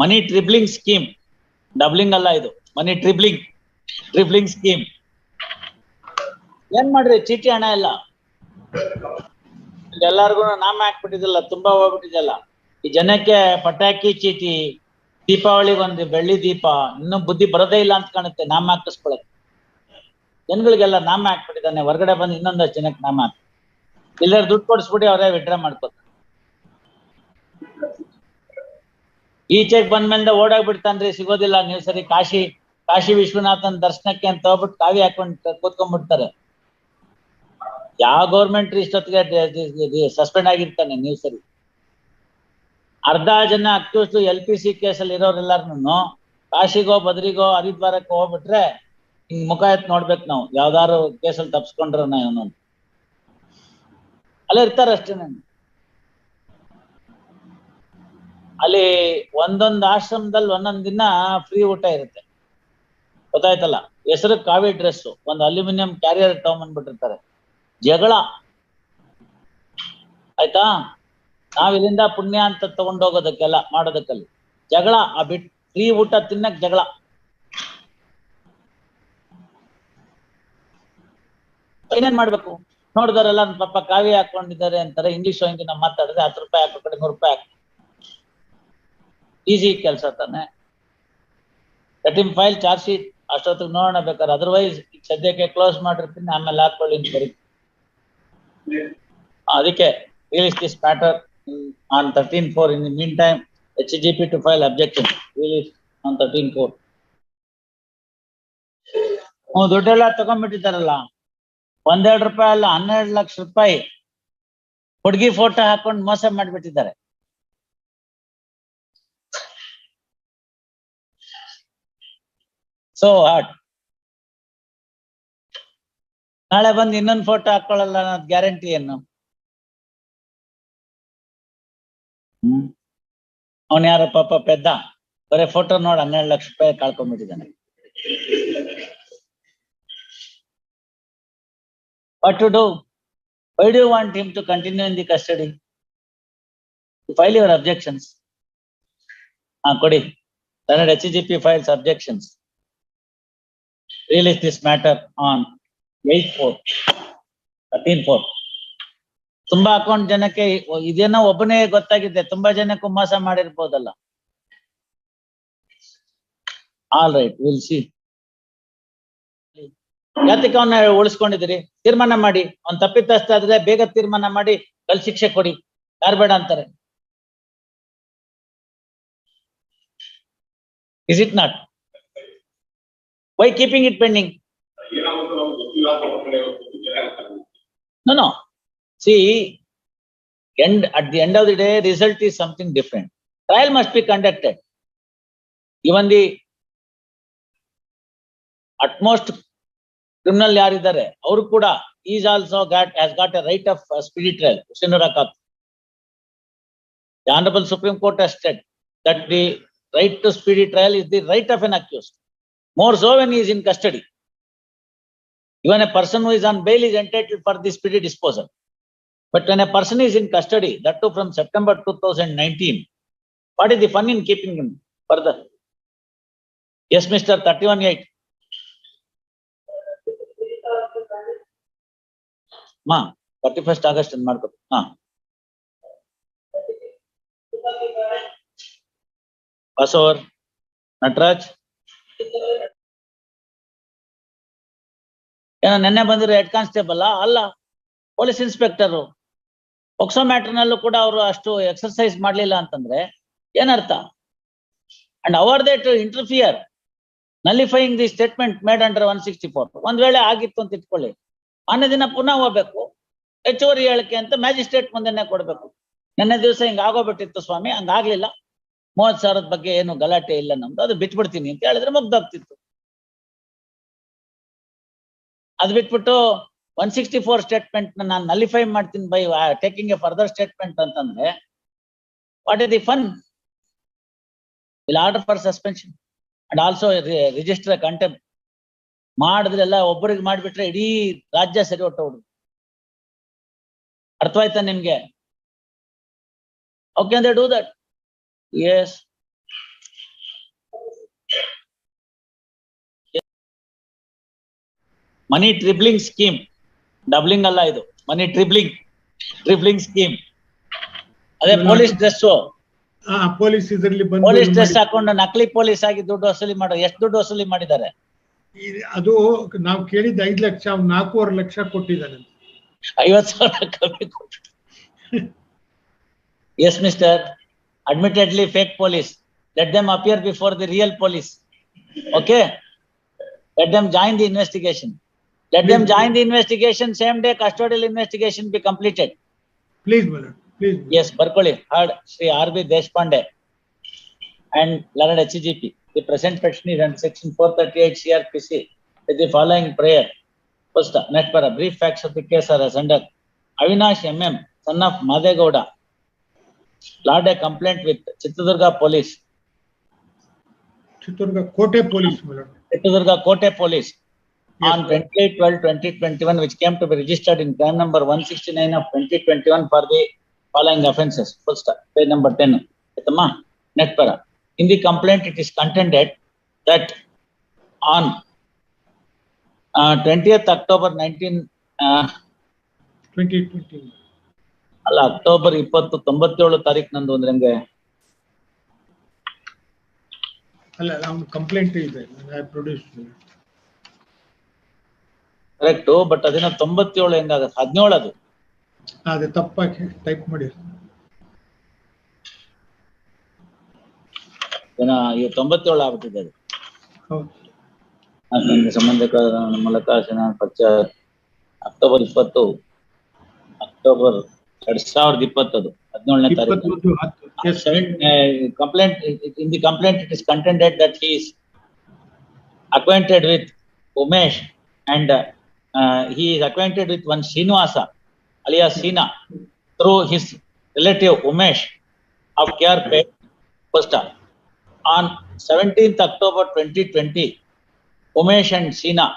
ಮನಿ tripling scheme doubling ಅಲ್ಲ ಇದು. Money tripling tripling scheme ಏನ್ ಮಾಡ್ರಿ? ಚೀಟಿ ಹಣ ಎಲ್ಲ? ಎಲ್ಲಾರ್ಗು ನಾಮ ಹಾಕ್ಬಿಟ್ಟಿದಲ್ಲ ತುಂಬಾ ಹೋಗ್ಬಿಟ್ಟಿದ್ದಲ್ಲ. ಈ ಜನಕ್ಕೆ ಪಟಾಕಿ ಚೀಟಿ ದೀಪಾವಳಿ ಒಂದು ಬೆಳ್ಳಿ ದೀಪ, ಇನ್ನೂ ಬುದ್ಧಿ ಬರೋದೇ ಇಲ್ಲ ಅಂತ ಕಾಣುತ್ತೆ, ನಾಮ ಹಾಕಿಸ್ಕೊಳಕ್ಕೆ ಜನಗಳಿಗೆಲ್ಲ ನಾಮ ಹಾಕ್ಬಿಟ್ಟಿದ್ದಾನೆ, ಹೊರಗಡೆ ಬಂದು ಇನ್ನೊಂದಷ್ಟು ಜನಕ್ಕೆ ನಾಮ ಹಾಕಿ ಇಲ್ಲಾರು ದುಡ್ಡು ಕೊಡಿಸ್ಬಿಟ್ಟು ಅವರೇ ವಿಡ್ರಾ ಮಾಡ್ಕೋತಾರೆ. ಈಚೆಗೆ ಬಂದ್ಮೇಲೆ ಓಡಾಗ್ಬಿಡ್ತಾನ್ರಿ ಸಿಗೋದಿಲ್ಲ. ನೀವು ಸರಿ ಕಾಶಿ ಕಾಶಿ ವಿಶ್ವನಾಥನ್ ದರ್ಶನಕ್ಕೆ ಅಂತ ಹೋಗ್ಬಿಟ್ಟು ಕಾವಿ ಹಾಕೊಂಡು ಕೂತ್ಕೊಂಡ್ಬಿಡ್ತಾರೆ. ಯಾವ ಗೌರ್ಮೆಂಟ್ ಇಷ್ಟೊತ್ತಿಗೆ ಸಸ್ಪೆಂಡ್ ಆಗಿರ್ತಾನೆ ನೀವು ಸರಿ. ಅರ್ಧ ಜನ ಅಕ್ಯೂಸ್ ಎಲ್ ಪಿ ಸಿ ಕೇಸಲ್ಲಿ ಇರೋರೆಲ್ಲಾರನು ಕಾಶಿಗೋ, ಬದ್ರಿಗೋ, ಹರಿದ್ವಾರಕ್ಕೆ ಹೋಗ್ಬಿಟ್ರೆ ಹಿಂಗ್ ಮುಖ ಎತ್ ನೋಡ್ಬೇಕು ನಾವು. ಯಾವ್ದಾರು ಕೇಸಲ್ಲಿ ತಪ್ಸ್ಕೊಂಡ್ರ ಇವನು ಅಲ್ಲೇ ಇರ್ತಾರಷ್ಟೇ ಅಷ್ಟೇನೆ ಅಲ್ಲಿ ಒಂದೊಂದು ಆಶ್ರಮದಲ್ಲಿ ಒಂದೊಂದ್ ದಿನ ಫ್ರೀ ಊಟ ಇರುತ್ತೆ. ಗೊತ್ತಾಯ್ತಲ್ಲ? ಹೆಸರು ಕಾವಿ ಡ್ರೆಸ್ ಒಂದು ಅಲ್ಯೂಮಿನಿಯಂ ಕ್ಯಾರಿಯರ್ ತಗೊಂಬಂದ್ಬಿಟ್ಟಿರ್ತಾರೆ ಜಗಳ. ಆಯ್ತಾ? ನಾವ್ ಇಲ್ಲಿಂದ ಪುಣ್ಯ ಅಂತ ತಗೊಂಡೋಗೋದಕ್ಕೆಲ್ಲ ಮಾಡೋದಕ್ಕಲ್ಲಿ. ಜಗಳ, ಆ ಬಿಟ್ ಫ್ರೀ ಊಟ ತಿನ್ನಕ್ ಜಗಳ. ಏನೇನ್ ಮಾಡ್ಬೇಕು? ನೋಡಿದಾರೆಲ್ಲ ಪಾಪ ಕಾವಿ ಹಾಕೊಂಡಿದ್ದಾರೆ ಅಂತಾರೆ. ಇಂಗ್ಲಿಷ್ ಹೋಗಿ ನಾವು ಮಾತಾಡಿದ್ರೆ ಹತ್ತು ರೂಪಾಯಿ ಹಾಕೋ ಕಡೆ ನೂರು ರೂಪಾಯಿ ಹಾಕಿ ಈಸಿ ಕೆಲಸ ತಾನೆ. ಕಟಿಂಗ್ ಫೈಲ್ ಚಾರ್ಜ್ ಶೀಟ್ ಅಷ್ಟೊತ್ತಿಗೆ ನೋಡೋಣ ಬೇಕಾದ್ರೆ. ಅದರ್ವೈಸ್ ಸದ್ಯಕ್ಕೆ ಕ್ಲೋಸ್ ಮಾಡಿರ್ತೀನಿ, ಆಮೇಲೆ ಹಾಕೊಳ್ಳಿ ಅಂತ ಬರೀ. ಅದಕ್ಕೆ release this matter on thirteen four in mean time H G P to file objection release on thirteen four ದುಡ್ಡೆಲ್ಲ ತಗೊಂಡ್ಬಿಟ್ಟಿದ್ದಾರಲ್ಲ. ಒಂದೆರಡು ರೂಪಾಯಿ ಅಲ್ಲ, ಹನ್ನೆರಡು ಲಕ್ಷ ರೂಪಾಯಿ. ಹುಡುಗಿ ಫೋಟೋ ಹಾಕೊಂಡು ಮೋಸ ಮಾಡಿಬಿಟ್ಟಿದ್ದಾರೆ. ಸೊ ಹಾಟ್ ನಾಳೆ ಬಂದು ಇನ್ನೊಂದು ಫೋಟೋ ಹಾಕೊಳ್ಳಲ್ಲ ಅನ್ನೋದು ಗ್ಯಾರಂಟಿ ಏನು? ಹ್ಮ್. ಅವನ್ ಯಾರ ಪಾಪ ಪೆದ್ದ. ಬರೀ ಫೋಟೋ ನೋಡಿ, ಹನ್ನೆರಡು ಲಕ್ಷ ರೂಪಾಯಿ ಕಳ್ಕೊಂಡ್ಬಿಟ್ಟಿದ್ದಾನೆ. What to do why do want him to continue in the custody file your objections ಹಾ, ಕೊಡಿ. Kannada H G P files objections release this matter on. Eight four, thirteen four. ತುಂಬಾ ಅಕೌಂಟ್ ಜನಕ್ಕೆ ಇದೇನೋ ಒಬ್ಬನೇ ಗೊತ್ತಾಗಿದೆ ತುಂಬಾ ಜನಕ್ಕೂ ಮೋಸ ಮಾಡಿರ್ಬೋದಲ್ಲ. ಆಲ್ ರೈಟ್ ವಿಲ್ ಸಿ ಯಾತಕ್ಕೆ ಅವನ್ನ ಉಳಿಸ್ಕೊಂಡಿದ್ದೀರಿ. ತೀರ್ಮಾನ ಮಾಡಿ. ಅವ್ನ್ ತಪ್ಪಿತಸ್ಥ ಆದ್ರೆ ಬೇಗ ತೀರ್ಮಾನ ಮಾಡಿ ಕಲ್ ಶಿಕ್ಷೆ ಕೊಡಿ. ಯಾರು ಬೇಡ ಅಂತಾರೆ? Is it not Why keeping it pending? No, no. See, end, at the end of the day, result is something different. Trial must be conducted. Even the utmost criminal ಯಾರಿದ್ದಾರೆ ಅವರು ಕೂಡ is also got has got a right of speedy trial Kath. The Honorable Supreme Court has said that the right to speedy trial is the right of an accused. More so when he is in custody. Even a person who is on bail is entitled for the speedy disposal. But when a person is in custody, that too from September two thousand nineteen, what is the fun in keeping him further? Yes, Mr. thirty-one eight. Ma, thirty-first August and Marco, ha. Pass over. ನೆನ್ನೆ ಬಂದಿರೋ head constable ಅಲ್ಲ police inspector ಒಕ್ಸೋ ಮ್ಯಾಟರ್ನಲ್ಲೂ ಕೂಡ ಅವರು ಅಷ್ಟು exercise ಮಾಡ್ಲಿಲ್ಲ ಅಂತಂದ್ರೆ ಏನರ್ಥ? And hour they to interfere nullifying the statement made under one sixty four ಒಂದ್ ವೇಳೆ ಆಗಿತ್ತು ಅಂತ ಇಟ್ಕೊಳ್ಳಿ. ಮಾನ್ಯ ದಿನ ಪುನಃ ಹೋಗ್ಬೇಕು. ಹೆಚ್ಚುವರಿ ಹೇಳಿಕೆ ಅಂತ ಮ್ಯಾಜಿಸ್ಟ್ರೇಟ್ ಮುಂದೆನೆ ಕೊಡ್ಬೇಕು. ನೆನ್ನೆ ದಿವಸ ಹಿಂಗ್ ಆಗೋಗ್ಬಿಟ್ಟಿತ್ತು ಸ್ವಾಮಿ, ಹಂಗಾಗ್ಲಿಲ್ಲ. ಮೂವತ್ ಸಾವಿರದ ಬಗ್ಗೆ ಏನು ಗಲಾಟೆ ಇಲ್ಲ ನಮ್ದು. ಅದು ಬಿಟ್ಬಿಡ್ತೀನಿ ಅಂತ ಹೇಳಿದ್ರೆ ಮುಗ್ದೋಗ್ತಿತ್ತು. ಅದ್ ಬಿಟ್ಬಿಟ್ಟು ಒನ್ ಸಿಕ್ಸ್ಟಿ ಫೋರ್ ಸ್ಟೇಟ್ಮೆಂಟ್ ನಾನು ನಲಿಫೈ ಮಾಡ್ತೀನಿ by taking a further statement ಅಂತಂದ್ರೆ what is the fun will order for suspension and also register contempt ಮಾಡಿದ್ರೆಲ್ಲ ಒಬ್ಬರಿಗೆ ಮಾಡಿಬಿಟ್ರೆ ಇಡೀ ರಾಜ್ಯ ಸರಿ ಹೊಟ್ಟೋಡು ಅರ್ಥವಾಯ್ತಾ ನಿಮ್ಗೆ? ಓಕೆ ಅಂದ್ರೆ do that Yes. Money tripling scheme doubling ಅಲ್ಲ ಇದು. ಮನಿ ಟ್ರಿಬ್ಲಿಂಗ್ ಟ್ರಿಬ್ಲಿಂಗ್ ಸ್ಕೀಮ್ ಅದೇ ಪೊಲೀಸ್ ಡ್ರೆಸ್ ಪೊಲೀಸ್ ಇದರಲ್ಲಿ ಪೊಲೀಸ್ ಡ್ರೆಸ್ ಹಾಕೊಂಡು ನಕಲಿ ಪೊಲೀಸ್ ಆಗಿ ದುಡ್ಡು ವಸೂಲಿ ಮಾಡೋ. ಎಷ್ಟು ದುಡ್ಡು ವಸೂಲಿ ಮಾಡಿದ್ದಾರೆ? ಅದು ನಾವು ಕೇಳಿದ ಐದ್ ಲಕ್ಷ ಅವ್ನು ನಾಲ್ಕೂವರೆ ಲಕ್ಷ ಕೊಟ್ಟಿದ್ದಾನೆ. ಐವತ್ ಸಾವಿರ ಕಮ್ಮಿ ಕೊಟ್ಟು yes mister admittedly fake police. Let them appear before the real police. Okay? Let them join the investigation. Let please, them join the investigation. Same day, custodial investigation be completed. Please, brother. Please. Yes, Barkoli, heard Sri R.B. Deshpande and learned HGP. The present petition is under section 438 CRPC with the following prayer. First, next para brief facts of the case are as under Avinash M.M., son of Madegowda, lodged a complaint with Chitradurga police. Chitradurga Kote police. Chitradurga Kote police yes, on 28 12 2021, which came to be registered in crime number 169 of 2021 for the following offences. Full stop. Page number 10. Net para. In the complaint, it is contended that on uh, 20th October 19. Uh, 2021. ಅಲ್ಲ October ಇಪ್ಪತ್ತು ತೊಂಬತ್ತೇಳು ತಾರೀಕು ನಂದು ಅಂದ್ರೆ ಹಂಗೆ? ಅಲ್ಲ ಅವ್ನ complaint ಇದೆ ಪ್ರೊಡ್ಯೂಸ್ ಕರೆಕ್ಟು ಬಟ್ ಅದಿನ ತೊಂಬತ್ತೇಳು ಹೆಂಗಾಗತ್ತೆ? ಹದಿನೇಳು ಅದು? ಅದೇ ತಪ್ಪಾಗಿ ಟೈಪ್ ಮಾಡಿ ಏನ ಇವ್ ತೊಂಬತ್ತೇಳು ಆಗ್ಬಿಟ್ಟಿದೆ ಅದು. ಸಂಬಂಧಿಕರ ಮೂಲಕ ಪರಿಚಯ ಅಕ್ಟೋಬರ್ ಇಪ್ಪತ್ತು ಅಕ್ಟೋಬರ್ ಎರಡ್ ಸಾವಿರದ ಇಪ್ಪತ್ತದು ಹದಿನೇಳನೇ ತಾರೀಕು ಇಪ್ಪತ್ತೊಂದು ಹತ್ತು S complaint, in the complaint, it is contended that he is acquainted with Umesh and uh, he is acquainted with one Srinivasa alias Sina through his relative Umesh of Kyarpet, Posta. On seventeenth October twenty twenty, Umesh and Sina